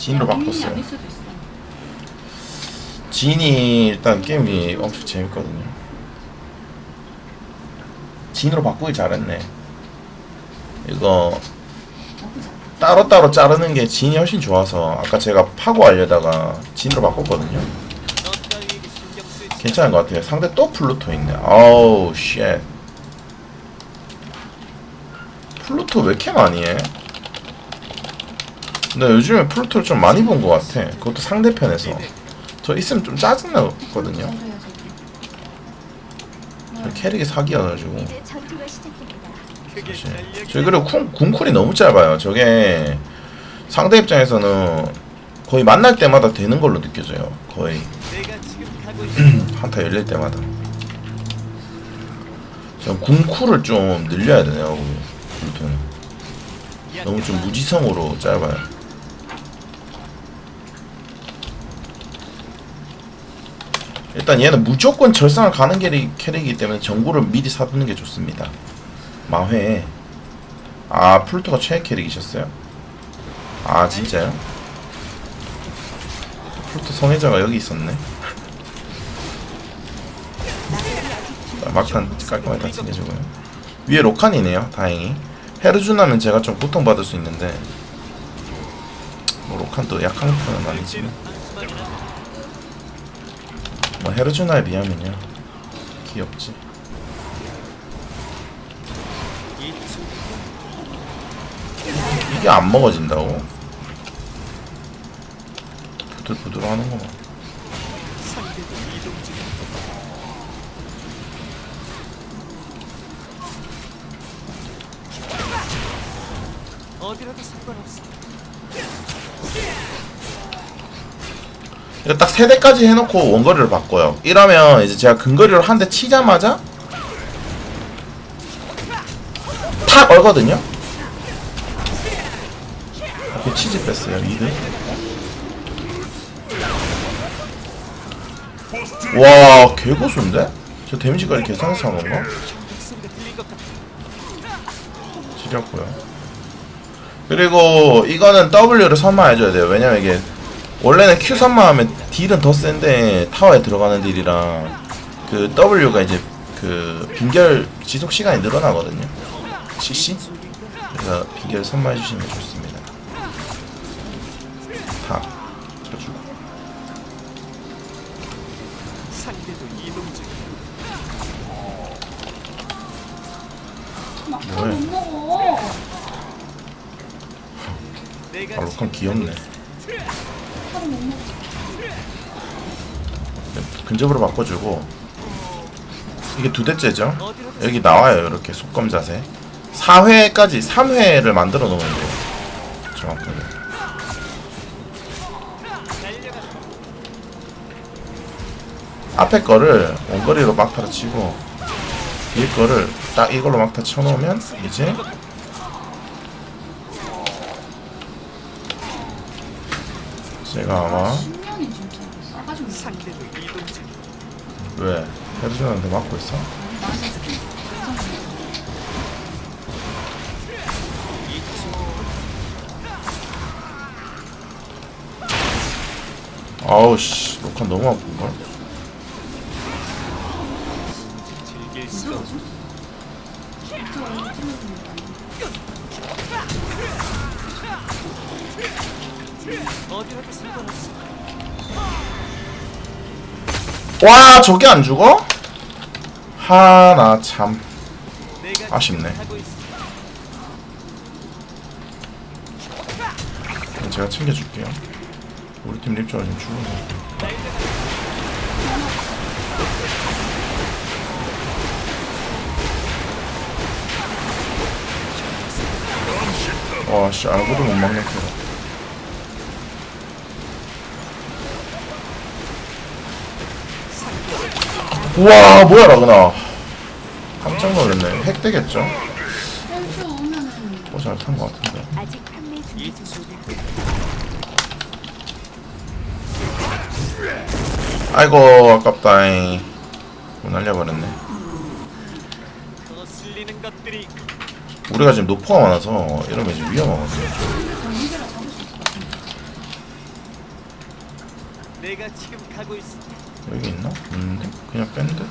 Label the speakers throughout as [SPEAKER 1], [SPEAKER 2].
[SPEAKER 1] 진으로 바꿨어요. 진이 일단 게임이 엄청 재밌거든요. 진으로 바꾸기 잘했네. 이거 따로따로 자르는 게 진이 훨씬 좋아서 아까 제가 파고 하려다가 진으로 바꿨거든요. 괜찮은 것 같아요. 상대 또 플루토 있네. 아우 쉣. 플루토 왜 이렇게 많이 해? 근데 요즘에 플루토를 좀 많이 본 것 같아. 그것도 상대편에서. 저 있으면 좀 짜증나거든요. 저 캐릭이 사기여가지고. 사실. 저희 그리고 쿵, 궁쿨이 너무 짧아요. 저게 상대 입장에서는 거의 만날 때마다 되는 걸로 느껴져요. 거의 한타 열릴 때마다. 전 궁쿨을 좀 늘려야 되네요. 블루톤은. 너무 좀 무지성으로 짧아요. 일단 얘는 무조건 절상을 가는 캐릭, 캐릭이기 때문에 정보를 미리 사두는 게 좋습니다. 마회. 아, 플루토가 최애 캐릭이셨어요? 아, 진짜요? 플루토 성애자가 여기 있었네. 자, 막판 깔끔하게 다 챙겨주고요. 위에 로칸이네요, 다행히. 헤르주나면 제가 좀 고통받을 수 있는데, 뭐, 로칸도 약한 편은 아니지만. 뭐, 헤르주나에 비하면요. 귀엽지. 이게 안 먹어진다고? 부들부들 하는구만.
[SPEAKER 2] 어디라도 상관없어.
[SPEAKER 1] 이거 딱세 대까지 해놓고 원거리를 바꿔요. 이러면 이제 제가 근거리로 한 대 치자마자 탁 얼거든요. 앞에 치즈 뺐어요. 이드. 와 개고수인데? 저 데미지까지 계산해서 한 건가? 지렸고요. 그리고 이거는 W를 선마해줘야 돼요. 왜냐면 이게 원래는 Q 선마하면 딜은 더 센데 타워에 들어가는 딜이랑 그 W가 이제 그 빈결 지속 시간이 늘어나거든요. CC? 그래서 빈결 선마해 주시면 좋습니다. 다 쳐주고. 뭐해? 아, 로칸 귀엽네. 근접으로 바꿔주고. 이게 두 대째죠? 여기 나와요 이렇게 속검 자세. 4회까지 3회를 만들어 놓으면 정확하게. 앞에 거를 원거리로 막타로 치고 뒤에 거를 딱 이걸로 막타 쳐놓으면 이제 제가 아마
[SPEAKER 3] 10년이 진짜 싸가지고 있어.
[SPEAKER 2] 상대도 이동 중.
[SPEAKER 1] 왜 헤드존한테 맞고 있어? 아우 씨 로칸 너무 아픈걸? 와 저게 안 죽어? 하나 참 아쉽네. 제가 챙겨줄게요 우리 팀 립조가 지금 거 와씨 알고도 못 막는 캐라 우와 뭐야 라그나 깜짝 놀랐네 핵 되겠죠?
[SPEAKER 3] 펜스 오면은
[SPEAKER 1] 뭐잘탄 것 같은데 아이고 아깝다잉 못 날려버렸네 우리가 지금 노포가 많아서 이러면 지금 위험하거든요.
[SPEAKER 2] 내가 지금 가고 있어.
[SPEAKER 1] 여기 있나? 없는데? 그냥 뺀데?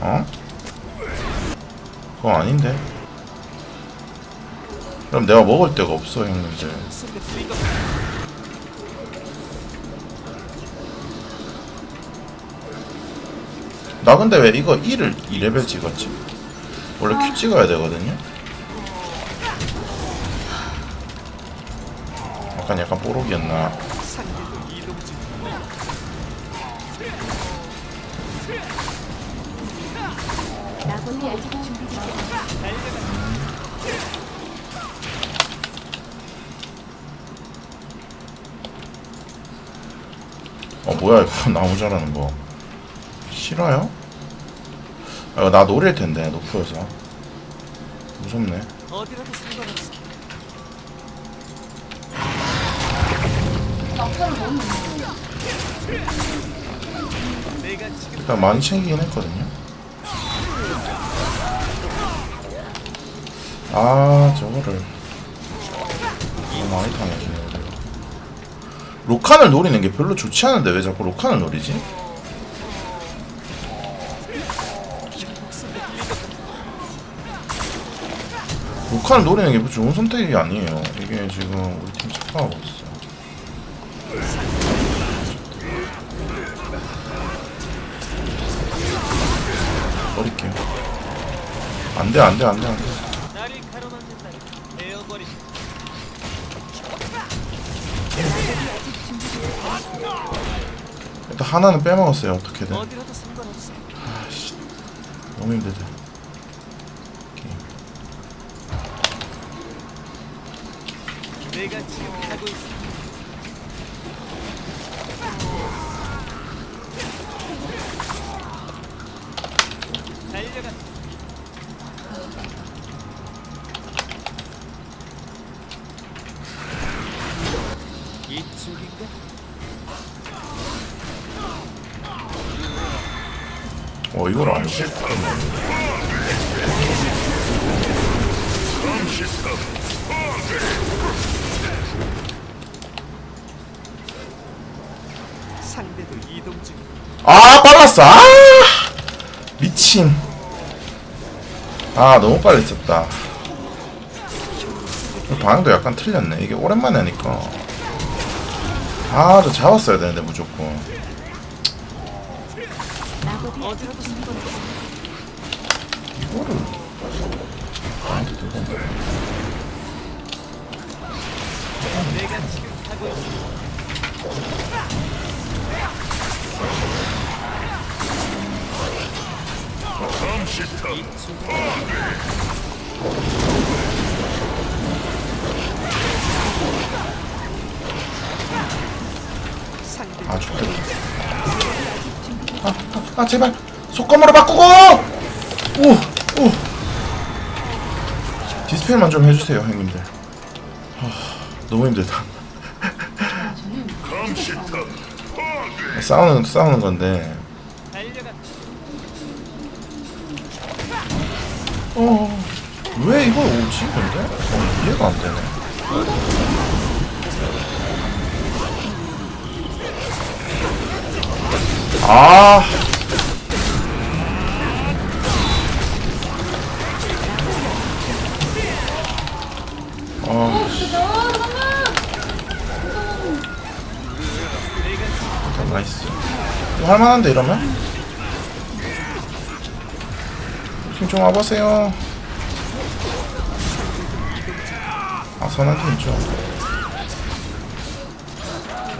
[SPEAKER 1] 아 어? 아닌데 그럼 내가 먹을 데가 없어 형님들
[SPEAKER 2] 소리가 들린 것
[SPEAKER 1] 나 근데 왜 이거 1을 2레벨 찍었지? 원래 Q 찍어야 되거든요? 약간 약간 뽀록이었나. 어 뭐야 이거 나무 자라는 거 싫어요? 아, 이거 나 노릴 텐데 높여서. 무섭네.
[SPEAKER 2] 어디라도
[SPEAKER 1] 일단 많이 챙기긴 했거든요. 아 저거를. 너무 많이 우리가 로칸을 노리는 게 별로 좋지 않은데 왜 자꾸 로칸을 노리지? 로칸을 노리는 게 좋은 선택이 아니에요 이게 지금 우리 팀 착각하고 있어 버릴게요 안 돼 안 돼 안 돼 안돼
[SPEAKER 2] 나를 가로막는다. 베어버리.
[SPEAKER 1] 일단 하나는 빼먹었어요 어떻게든
[SPEAKER 2] 상관없어.
[SPEAKER 1] 너무 힘들다 오케이.
[SPEAKER 2] 내가 지금 가고 있어. 달려
[SPEAKER 1] 빨랐어. 아 미친. 아 너무 빨리 썼다. 방향도 약간 틀렸네. 이게 오랜만에 하니까. 아저 잡았어야 되는데 무조건. 이거를.
[SPEAKER 2] 내가 지금 가고. 있
[SPEAKER 1] 아 좋겠다 아, 아, 아 제발. 속검으로 바꾸고! 오오. 디스펠만 좀 해주세요 형님들. 아, 너무 힘들다. 싸우는 싸우는 건데 왜 이거 오지 근데? 어, 이해가 안 되네. 아. 어, 씨. 일단 나이스. 좀 할만한데 이러면? 팀좀 와보세요. 선한 팀이죠.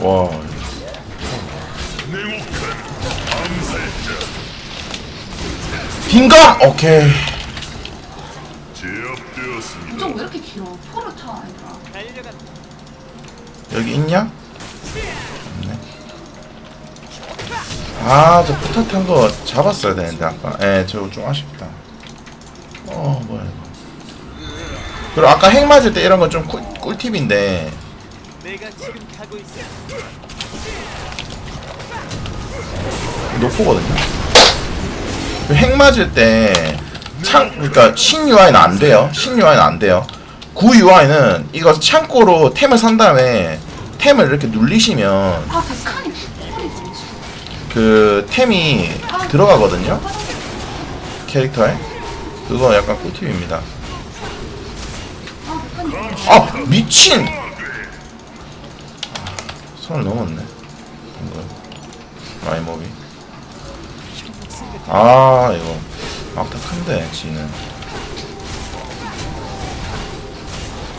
[SPEAKER 1] 와. 빈감! 오케이.
[SPEAKER 3] 좀왜 이렇게 길어? 포를 타.
[SPEAKER 2] 달려가.
[SPEAKER 1] 여기 있냐? 없네. 아, 저 포탑한 거 잡았어야 되는데, 아까. 예, 저거 좀 아쉽다. 어, 뭐야. 그리고 아까 핵 맞을 때 이런 건 좀 꿀팁인데. 높거든요. 핵 맞을 때 창, 그러니까 신 UI는 안 돼요. 신 UI는 안 돼요. 구 UI는 이거 창고로 템을 산 다음에 템을 이렇게 눌리시면
[SPEAKER 3] 아 지금.
[SPEAKER 1] 그 템이 들어가거든요. 캐릭터에. 그거 약간 꿀팁입니다.
[SPEAKER 3] 아
[SPEAKER 1] 미친! 선을 넘었네. 라이몹이. 아 이거 막타 큰데 지는.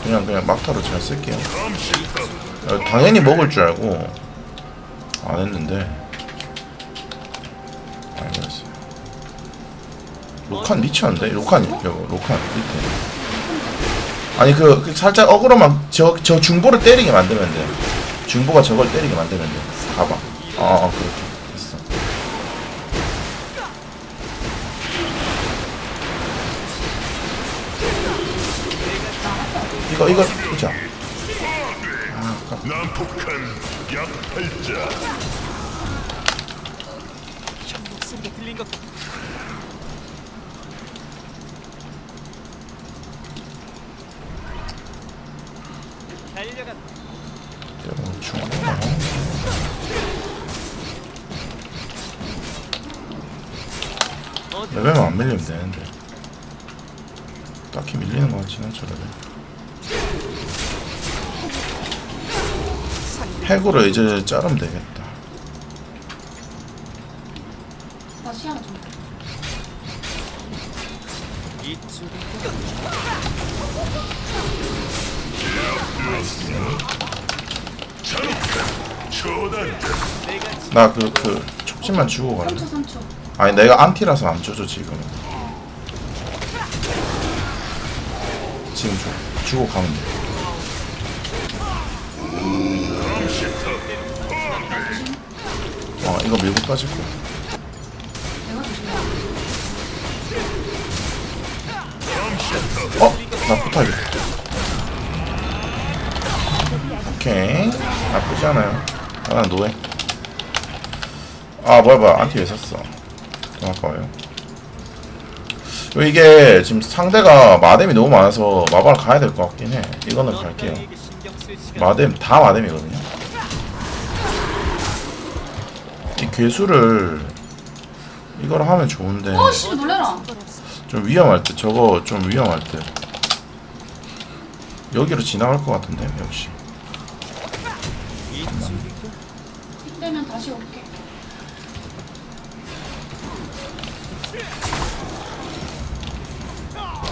[SPEAKER 1] 그냥 그냥 막타로 잘 쓸게요. 어, 당연히 먹을 줄 알고 안 했는데. 알겠어요. 로칸 미쳤는데? 로칸 여기 로칸 밑에. 아니 그, 그 살짝 어그로만 저, 저 중보를 때리게 만들면 돼. 중보가 저걸 때리게 만들면 돼. 봐봐. 어, 어 그렇게. 됐어. 이거 이거 보자. 아
[SPEAKER 4] 약팔자
[SPEAKER 2] 형 목소리가 들린 것 같아.
[SPEAKER 1] 중보가
[SPEAKER 2] 어디
[SPEAKER 1] 레벨만 안 밀리면 되는데. 딱히 밀리는 거 같지는 않죠 레벨. 핵으로 이제 자르면 되겠다.
[SPEAKER 3] 나 시야가 좀.
[SPEAKER 1] 나 그 그 촉진만 주고 갈래
[SPEAKER 3] 3초 3초.
[SPEAKER 1] 아니 내가 안티라서 안 줘줘 지금 지금 줘 주고 가면 돼 어, 이거 밀고 빠질 거야.
[SPEAKER 3] 내가 조심해.
[SPEAKER 1] 어? 나 붙어야겠다. 오케이. 나쁘지 않아요. 아, 난 노예. 아, 뭐야, 뭐야. 안티 왜 샀어? 좀 아까워요. 왜 이게 지금 상대가 마뎀이 너무 많아서 마발 가야 될 것 같긴 해. 이거는
[SPEAKER 2] 넌
[SPEAKER 1] 갈게요. 마뎀, 다 마뎀이거든요. 이 괴수를 이걸 하면 좋은데
[SPEAKER 3] 어씨 놀래라.
[SPEAKER 1] 좀 위험할 때 저거 좀 위험할 때 여기로 지나갈 것 같은데 역시
[SPEAKER 3] 다시 올게.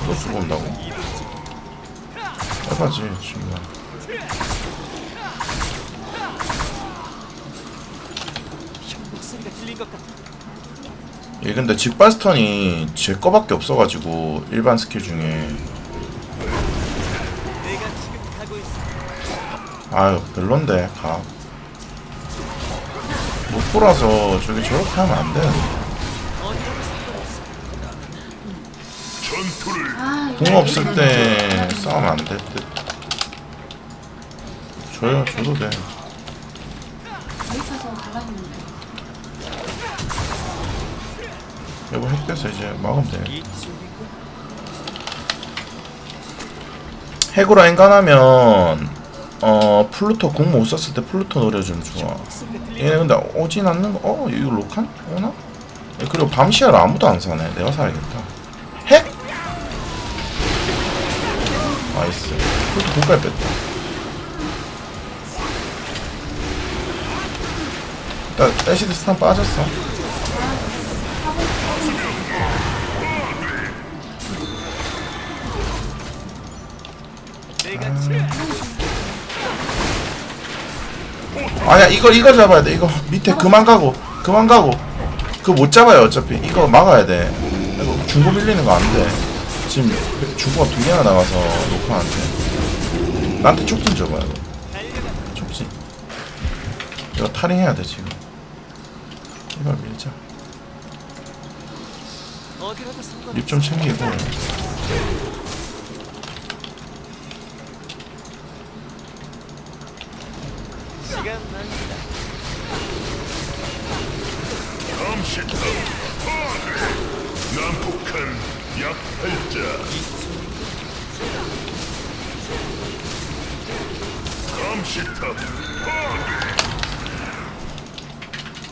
[SPEAKER 1] 또 죽어온다고? 해봐지
[SPEAKER 2] 목소리가 들린 것 같아.
[SPEAKER 1] 얘 근데 직발스턴이 제 거밖에 없어가지고 일반 스킬 중에
[SPEAKER 2] 내가 지금 가고 있어.
[SPEAKER 1] 아유 별론데 가 못보라서 저기 저렇게 하면 안 되는데.
[SPEAKER 4] 전투를
[SPEAKER 3] 아 이거
[SPEAKER 1] 공 없을 때
[SPEAKER 3] 좀-
[SPEAKER 1] 싸우면 안 될 듯. 줘요, 줘도 돼. 이거 핵 빼서 이제 막으면 돼. 핵으로 엔간하면, 어, 플루토 공 못 썼을 때 플루토 노래 좀 좋아. 얘네 근데 오진 않는 거, 어, 이거 로칸? 오나? 예, 그리고 밤시야를 아무도 안 사네. 내가 사야겠다. 핵? 나이스. 플루토 공까지 뺐다. 일단, 애시드 스탄 빠졌어.
[SPEAKER 2] 내
[SPEAKER 1] 아니야 이거 이거 잡아야 돼. 이거 밑에 그만 가고 그만 가고. 그거 못 잡아요 어차피. 이거 막아야 돼. 이거 중고 밀리는 거 안돼. 지금 중고가 두 개나 나가서 녹화한테 나한테 촉진 줘봐요. 촉진. 이거 탈행해야 돼 지금. 이걸 밀자. 립좀 챙기고
[SPEAKER 2] 납니다.
[SPEAKER 4] 감시탑 파괴 난폭한 약탈자 감시탑 파괴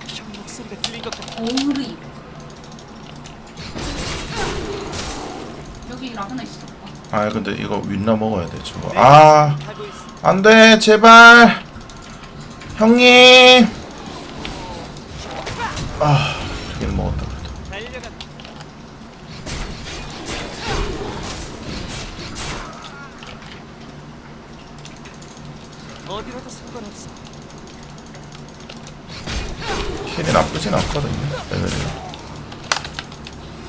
[SPEAKER 2] 형 목소리가 들린 것 같아.
[SPEAKER 3] 오리. 여기 라그나 있어.
[SPEAKER 1] 아 근데 이거 윈나 먹어야 돼 저거 아
[SPEAKER 2] 하고 있어.
[SPEAKER 1] 안돼 제발 형님. 아 두개는 먹었다 그래도.
[SPEAKER 2] 상관없어.
[SPEAKER 1] 킬이 나쁘진 않거든요 레벨이.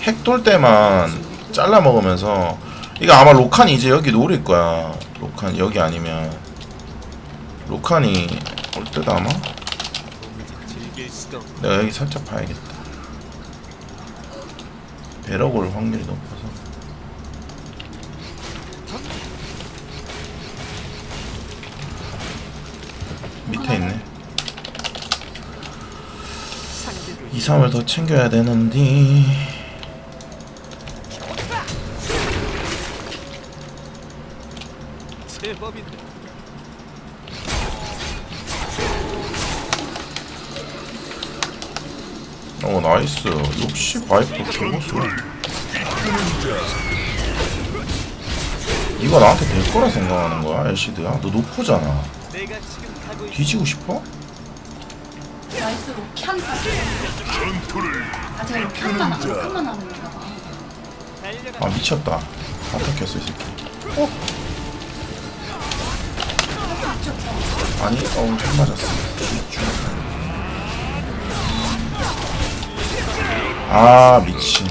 [SPEAKER 1] 핵돌 때만 잘라 먹으면서 이거 아마 로칸이 이제 여기 노릴 거야. 로칸 여기 아니면. 로칸이 올 때도 아마. 내가 여기 살짝 봐야겠다 배럭 올 확률이 높아서 밑에 있네
[SPEAKER 2] 상대를
[SPEAKER 1] 2, 3을 더 챙겨야 되는데
[SPEAKER 2] 제법인데.
[SPEAKER 1] 나이스 역시 바이퍼 개고수 이거 나한테 될 거라 생각하는 거야 엘시드야 너 노프잖아. 뒤지고 싶어?
[SPEAKER 3] 나이스 아
[SPEAKER 1] 미쳤다 아타켰어 이 새끼
[SPEAKER 3] 미쳤다.
[SPEAKER 1] 아니 어우 잘 맞았어 아 미친.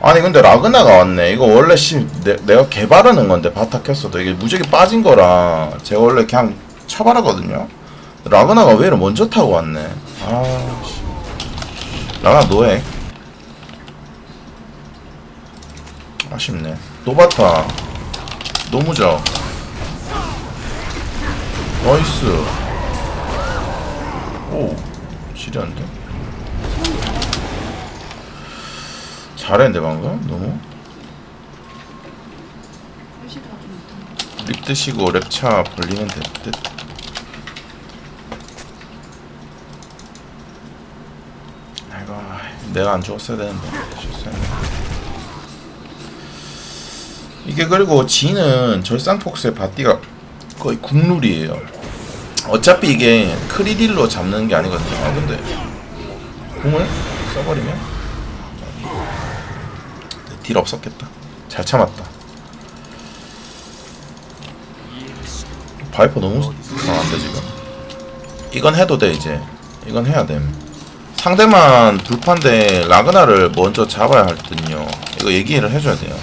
[SPEAKER 1] 아니 근데 라그나가 왔네. 이거 원래 씨 내, 내가 개발하는 건데 바타 켰어도 이게 무적이 빠진 거라 제가 원래 그냥 처발하거든요. 라그나가 왜 이렇게 먼저 타고 왔네. 아 씨. 라그나 노획 아쉽네. 노바타. 노무적 나이스. 오 지렸는데 잘했는데 방금? 너무. 립 드시고 랩차 벌리면 될 듯. 아이고 내가 안 죽었어야 되는데. 실수했네. 이게 그리고 지는 절상폭스의 바디가 거의 국룰이에요. 어차피 이게 크리딜로 잡는 게 아니거든요. 아 근데 공을 써버리면 딜 없었겠다. 잘 참았다. 바이퍼 너무 강한데 지금? 이건 해도 돼 이제. 이건 해야 됨. 상대만 불판데 라그나를 먼저 잡아야 할 듯요. 이거 얘기를 해줘야 돼요.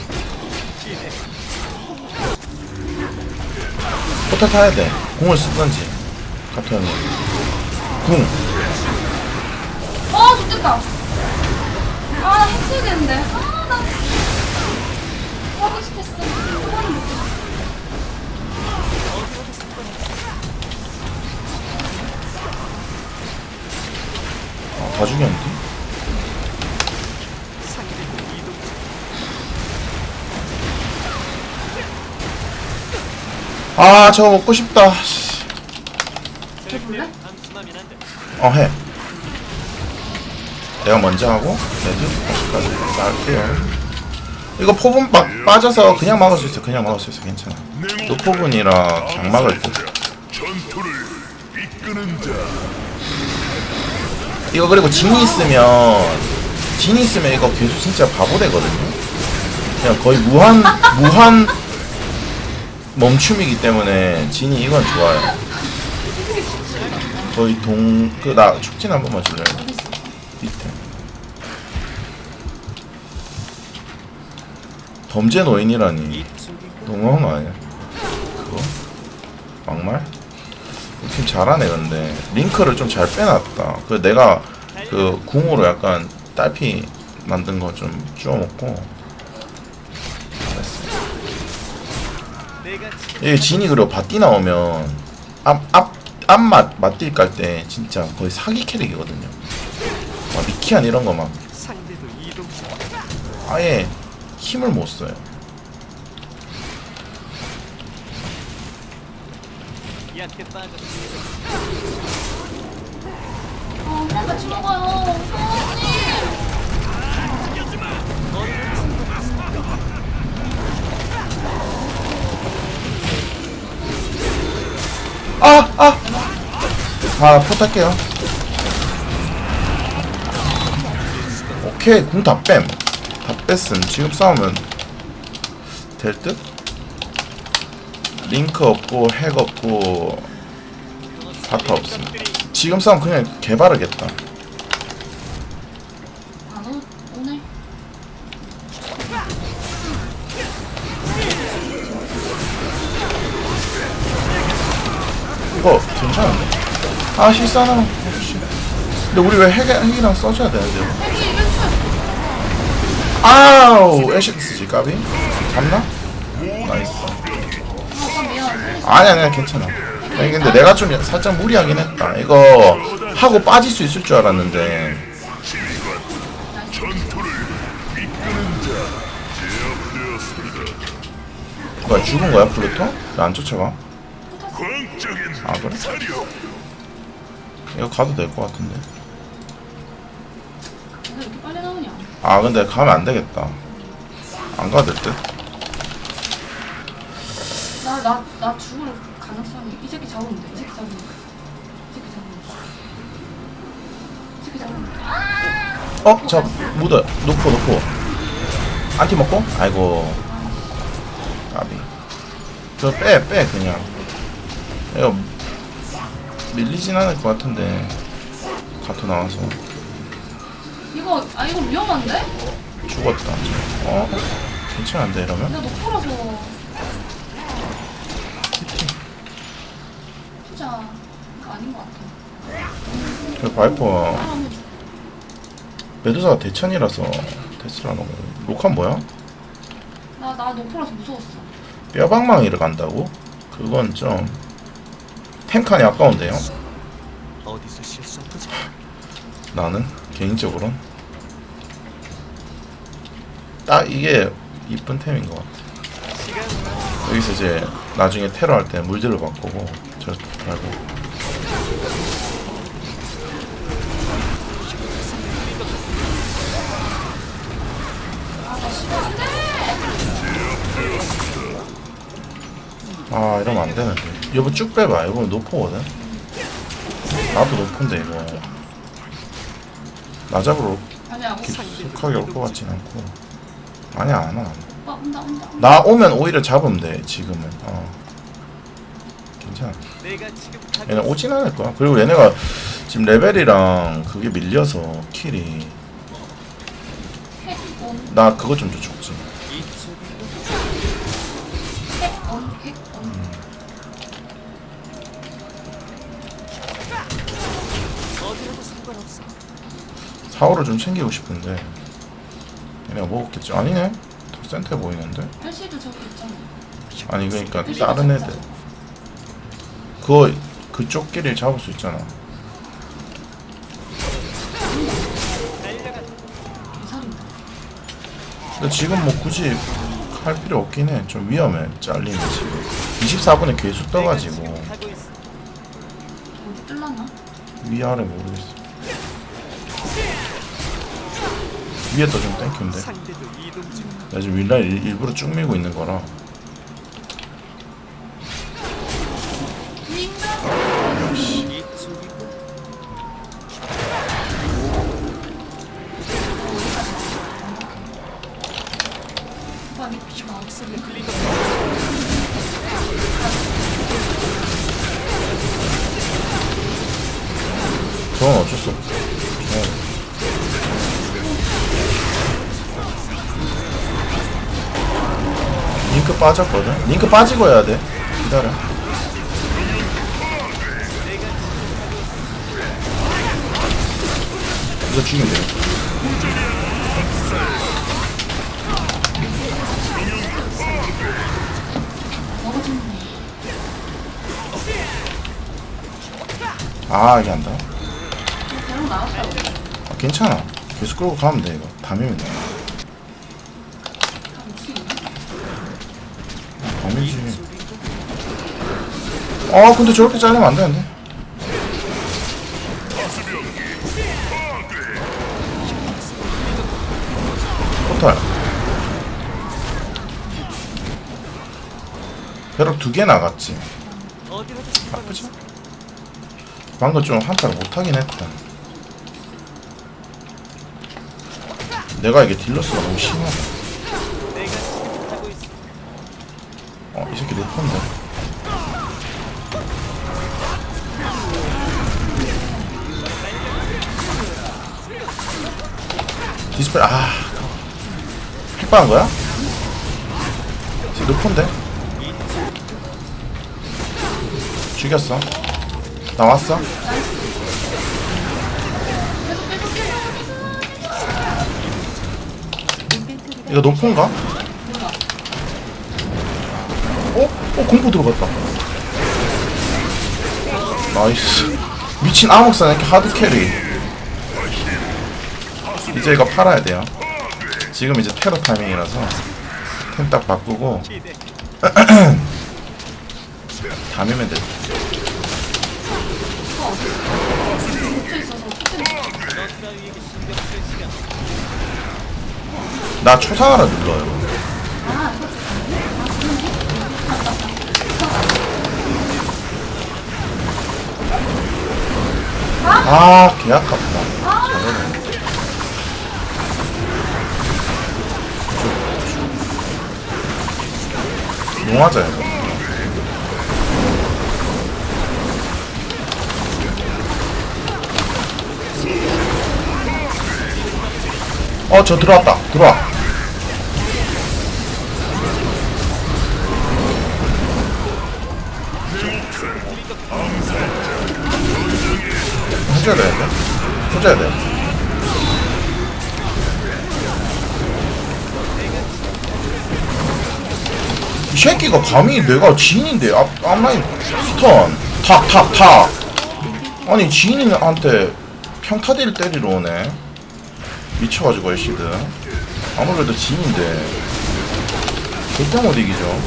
[SPEAKER 1] 포탈 타야 돼. 공을 쓰던지. 카토 형님. 궁.
[SPEAKER 3] 아 좋겠다. 했어야 되는데.
[SPEAKER 1] 다 죽였는데 아 저거 먹고 싶다. 어, 해. 내가 먼저 하고, 레드 다시까지 나갈게요. 이거 포분 빠, 빠져서 그냥 막을 수 있어. 그냥 막을 수 있어. 괜찮아. 노포분이라 그냥 막을 듯. 이거 그리고 진이 있으면, 진이 있으면 이거 괴수 진짜 바보 되거든요. 그냥 거의 무한, 무한 멈춤이기 때문에 진이 이건 좋아요. 거의 동, 그, 나 축진 한 번만 줄래요? 범죄 노인이라니. 너무한 거 아니야? 그거? 막말? 이팀 잘하네 근데 링크를 좀 잘 빼놨다 그 내가 그 궁으로 약간 딸피 만든 거좀 주워 먹고 잘했어
[SPEAKER 2] 내가 지금
[SPEAKER 1] 이 진이 그리고 바띠 나오면 앞앞 땀맛 맛딜 깔 때 진짜 거의 사기 캐릭이거든요. 막 미키안 이런 거 막. 아예 힘을 못 써요.
[SPEAKER 3] 아, 그러니까. 아, 언니.
[SPEAKER 1] 아! 아! 아, 포탈게요. 오케이, 궁 다 뺨. 다 뺐음. 지금 싸우면 될 듯? 링크 없고, 핵 없고, 바타 없음. 지금 싸움 그냥 개바르겠다. 이거 괜찮은데? 아, 씨. 근데 우리 왜 핵, 핵이랑 써줘야
[SPEAKER 3] 1초였어.
[SPEAKER 1] 아우! 에식스지, 까비? 잡나? 나이스.
[SPEAKER 3] 아.
[SPEAKER 1] 아니 아니야 괜찮아 아니 근데 내가 좀 살짝 무리하긴 했다 이거 하고 빠질 수 있을 줄 알았는데. 뭐야 죽은 거야 플루토? 왜안 쫓아가? 아, 그래? 이거 가도 될 것 같은데
[SPEAKER 3] 왜 이렇게 빨리 나오냐?
[SPEAKER 1] 아 근데 가면 안 되겠다 안 가도 될 듯?
[SPEAKER 3] 나, 나, 나 죽을 가능성이 이 새끼 잡으면 돼. 이 새끼 잡으면 돼. 이 새끼 잡으면 돼. 이 새끼 잡으면 돼.
[SPEAKER 1] 어? 자 묻어 놓고 놓고 안티 먹고? 아이고 까비 저빼 빼 그냥 이거 밀리진 않을 것 같은데 카트 나와서
[SPEAKER 3] 이거, 아, 이거 위험한데?
[SPEAKER 1] 죽었다 저. 어? 괜찮은데 이러면?
[SPEAKER 3] 내가 높아라서. 투자 아닌 것 같아.
[SPEAKER 1] 그 바이퍼
[SPEAKER 3] 사람은
[SPEAKER 1] 메두사가 대천이라서 테슬라 너무 로칸 뭐야?
[SPEAKER 3] 나, 나 높아라서 무서웠어.
[SPEAKER 1] 뼈방망이를 간다고? 그건 좀 탱칸이 아까운데요?
[SPEAKER 2] 어디서 실수한 거지?
[SPEAKER 1] 나는 개인적으로는? 딱 이게 이쁜 템인 것 같아. 여기서 이제 나중에 테러 할 때 물들을 바꾸고 저 말고. 아 이러면 안 되는데. 여보 쭉 빼봐. 이거 높거든? 나도 높은데 이거 나 잡으러
[SPEAKER 3] 아니야,
[SPEAKER 1] 깊숙하게 올 것 같진 않고. 아니야 안와.
[SPEAKER 3] 온다, 온다. 온다.
[SPEAKER 1] 나 오면 오히려 잡으면 돼 지금은. 어. 괜찮아. 얘네 오진 않을 거야. 그리고 얘네가 지금 레벨이랑 그게 밀려서 킬이. 나 그거 좀 좋지 사오를 좀 챙기고 싶은데 얘네가 먹었겠지 아니네 더 센터 보이는데
[SPEAKER 3] 헬시도 저기 있잖아.
[SPEAKER 1] 아니 그러니까 다른 애들 그거 그쪽 끼리를 잡을 수 있잖아. 근데 지금 뭐 굳이 할 필요 없긴 해. 좀 위험해. 잘리면 지금. 24분에 계속 떠가지고.
[SPEAKER 3] 어디 뜰라나?
[SPEAKER 1] 위아래 모르겠어. 위에 떠좀 땡큐인데. 나 지금 윌라를 일- 일부러 쭉 밀고 있는 거라. 링크 빠졌거든? 링크 빠지고 해야 돼. 기다려. 이거 죽이면 돼. 아 이게
[SPEAKER 3] 대형 나왔다고.
[SPEAKER 1] 아, 괜찮아 계속 끌고 가면 돼 이거 담이면 돼
[SPEAKER 3] 아
[SPEAKER 1] 근데 저렇게 잘리면 안 되는데. 포탈. 벼락 두 개 나갔지. 나쁘지? 방금 좀 한타를 못하긴 했다. 내가 이게 딜러스가 너무 심하다.
[SPEAKER 2] 어,
[SPEAKER 1] 이 새끼 높은데. 디스플레이, 아. 핵방한 거야? 지금 높은데? 죽였어. 나왔어? 이거 높은가? 어? 어 공포 들어갔다 나이스 미친 암흑산 이렇게 하드 캐리 이제 이거 팔아야 돼요 지금 이제 테러 타이밍이라서 템 딱 바꾸고. 담으면 돼. 나 초상하라 눌러요 아, 개 아깝다. 이거. 어, 저 들어왔다. 들어와. 해줘야 되는데? 해줘야 돼. 이 새끼가 감히 내가 지인인데 앞, 앞라인 스턴 탁탁 탁. 아니 지인한테 평타딜 때리러 오네. 미쳐가지고 애쉬드 아무래도 지인인데. 절대 못 이기죠.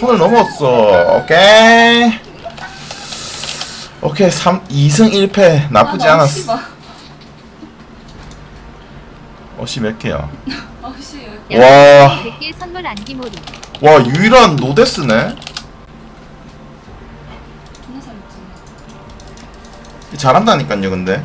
[SPEAKER 1] 선을 넘었어. 오케이. 오케이 3, 2승 1패. 나쁘지
[SPEAKER 3] 아,
[SPEAKER 1] 않았어 어씨 몇 개야?
[SPEAKER 3] 아씨
[SPEAKER 1] 와.
[SPEAKER 5] 100개 선물 안기모리.
[SPEAKER 1] 와 유일한 노데스네. 잘한다니깐요 근데